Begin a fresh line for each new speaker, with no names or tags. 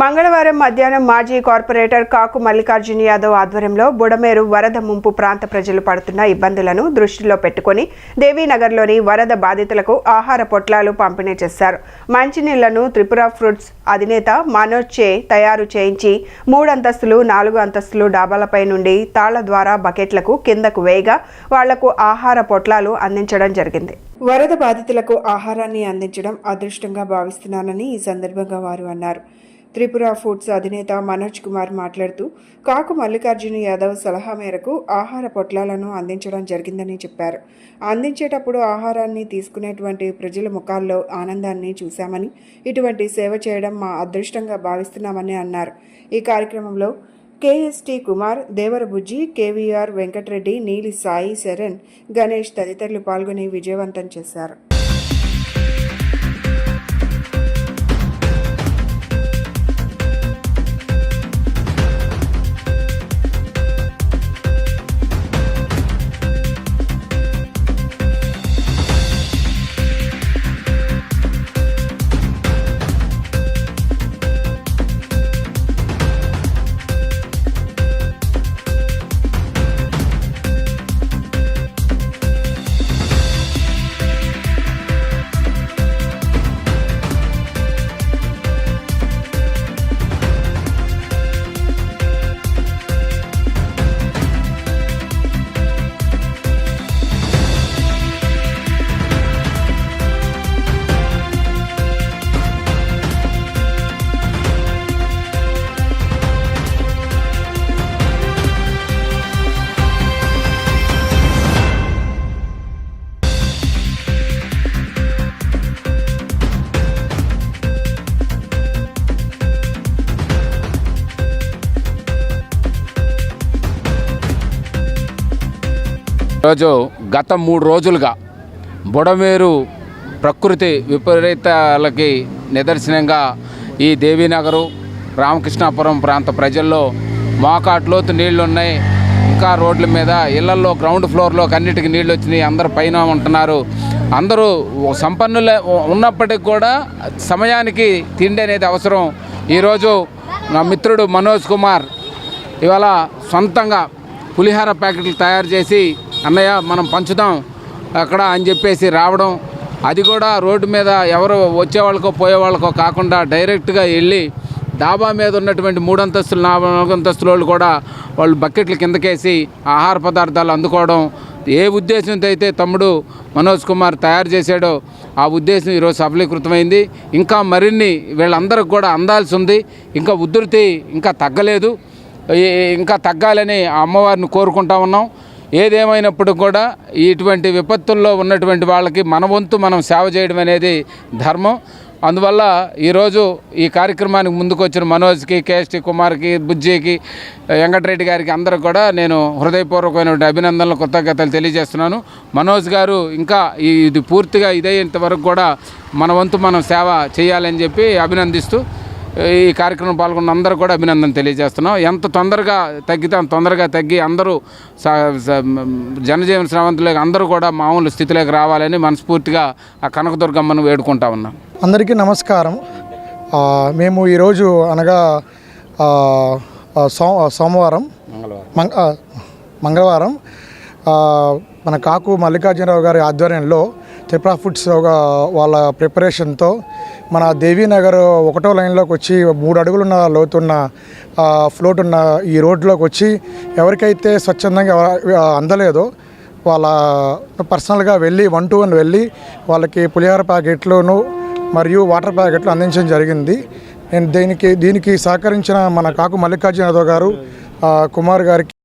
మంగళవారం మధ్యాహ్నం మాజీ కార్పొరేటర్ కాకు మల్లికార్జున యాదవ్ ఆధ్వర్యంలో బుడమేరు వరద ముంపు ప్రాంత ప్రజలు పడుతున్న ఇబ్బందులను దృష్టిలో పెట్టుకుని దేవీనగర్లోని వరద బాధితులకు ఆహార పొట్లాలు పంపిణీ చేశారు. మంచినీళ్ళను త్రిపుర ఫ్రూట్స్ అధినేత మనోజ్ చే తయారు చేయించి మూడంతస్తులు నాలుగు అంతస్తులు డాబాలపై నుండి తాళ్ళ ద్వారా బకెట్లకు కిందకు వేయగా వాళ్ళకు ఆహార పొట్లాలు అందించడం జరిగింది. వరద బాధితులకు ఆహారాన్ని అందించడం అదృష్టంగా భావిస్తున్నానని ఈ సందర్భంగా వారు అన్నారు. త్రిపుర ఫుడ్స్ అధినేత మనోజ్ కుమార్ మాట్లాడుతూ కాకు మల్లికార్జున యాదవ్ సలహా మేరకు ఆహార పొట్లాలను అందించడం జరిగిందని చెప్పారు. అందించేటప్పుడు ఆహారాన్ని తీసుకునేటువంటి ప్రజల ముఖాల్లో ఆనందాన్ని చూశామని ఇటువంటి సేవ చేయడం మా అదృష్టంగా భావిస్తున్నామని అన్నారు. ఈ కార్యక్రమంలో కేఎస్టి కుమార్ దేవరబుజ్జి కేవీఆర్ వెంకటరెడ్డి నీలి సాయి శరణ్ గణేష్ తదితరులు పాల్గొని విజయవంతం చేశారు.
ఈరోజు గత మూడు రోజులుగా బుడమేరు ప్రకృతి విపరీతాలకి నిదర్శనంగా ఈ దేవీనగరు రామకృష్ణాపురం ప్రాంత ప్రజల్లో మోకాట్లోతు నీళ్ళున్నాయి. ఇంకా రోడ్ల మీద ఇళ్ళలో గ్రౌండ్ ఫ్లోర్లో అన్నిటికీ నీళ్ళు వచ్చినాయి అందరు పైన ఉంటున్నారు. అందరూ సంపన్నులే ఉన్నప్పటికి కూడా సమయానికి తిండి అనేది అవసరం. ఈరోజు నా మిత్రుడు మనోజ్ కుమార్ ఇవాళ సొంతంగా పులిహార ప్యాకెట్లు తయారు చేసి అన్నయ్య మనం పంచుదాం అక్కడ అని చెప్పేసి రావడం. అది కూడా రోడ్డు మీద ఎవరు వచ్చేవాళ్ళకో పోయేవాళ్ళకో కాకుండా డైరెక్ట్గా వెళ్ళి డాబా మీద ఉన్నటువంటి మూడు అంతస్తులు నాలుగు అంతస్తుల వాళ్ళు కూడా వాళ్ళు బకెట్లు కిందకేసి ఆహార పదార్థాలు అందుకోవడం. ఏ ఉద్దేశంతో అయితే తమ్ముడు మనోజ్ కుమార్ తయారు చేశాడో ఆ ఉద్దేశం ఈరోజు సఫలీకృతమైంది. ఇంకా మరిన్ని వీళ్ళందరికి కూడా అందాల్సి ఉంది. ఇంకా ఉధృతి ఇంకా తగ్గలేదు. ఇంకా తగ్గాలని ఆ అమ్మవారిని కోరుకుంటా ఉన్నాం. ఏదేమైనప్పుడు కూడా ఇటువంటి విపత్తుల్లో ఉన్నటువంటి వాళ్ళకి మన వంతు మనం సేవ చేయడం అనేది ధర్మం. అందువల్ల ఈరోజు ఈ కార్యక్రమానికి ముందుకొచ్చిన మనోజ్కి కేఎస్టీ కుమార్కి బుజ్జికి వెంకటరెడ్డి గారికి అందరూ కూడా నేను హృదయపూర్వకమైన అభినందనలు కృతజ్ఞతలు తెలియజేస్తున్నాను. మనోజ్ గారు ఇంకా ఈ- ఇది పూర్తిగా ఇదయ్యేంత వరకు కూడా మన వంతు మనం సేవ చేయాలని చెప్పి అభినందిస్తూ ఈ కార్యక్రమం పాల్గొన్న అందరూ కూడా అభినందన తెలియజేస్తున్నాం. ఎంత తొందరగా తగ్గితే అంత తొందరగా తగ్గి అందరూ జనజీవన శ్రవంతులకు అందరూ కూడా మామూలు స్థితిలోకి రావాలని మనస్ఫూర్తిగా ఆ కనకదుర్గమ్మను వేడుకుంటా ఉన్నాం.
అందరికీ నమస్కారం. మేము ఈరోజు అనగా సో సోమవారం
మంగళవారం.
మన కాకు మల్లికార్జునరావు గారి ఆధ్వర్యంలో త్రిపుర ఫుడ్స్ ఒక వాళ్ళ ప్రిపరేషన్తో మన దేవీనగర్ ఒకటో లైన్లోకి వచ్చి మూడు అడుగులున్న లోతున్న ఫ్లోట్ ఉన్న ఈ రోడ్లోకి వచ్చి ఎవరికైతే స్వచ్ఛందంగా అందలేదో వాళ్ళ పర్సనల్గా వెళ్ళి వన్ టు వన్ వెళ్ళి వాళ్ళకి పులిహోర ప్యాకెట్లను మరియు వాటర్ ప్యాకెట్లు అందించడం జరిగింది. నేను దీనికి దీనికి సహకరించిన మన కాకు మల్లికార్జున యాదవ్ గారు కుమార్ గారికి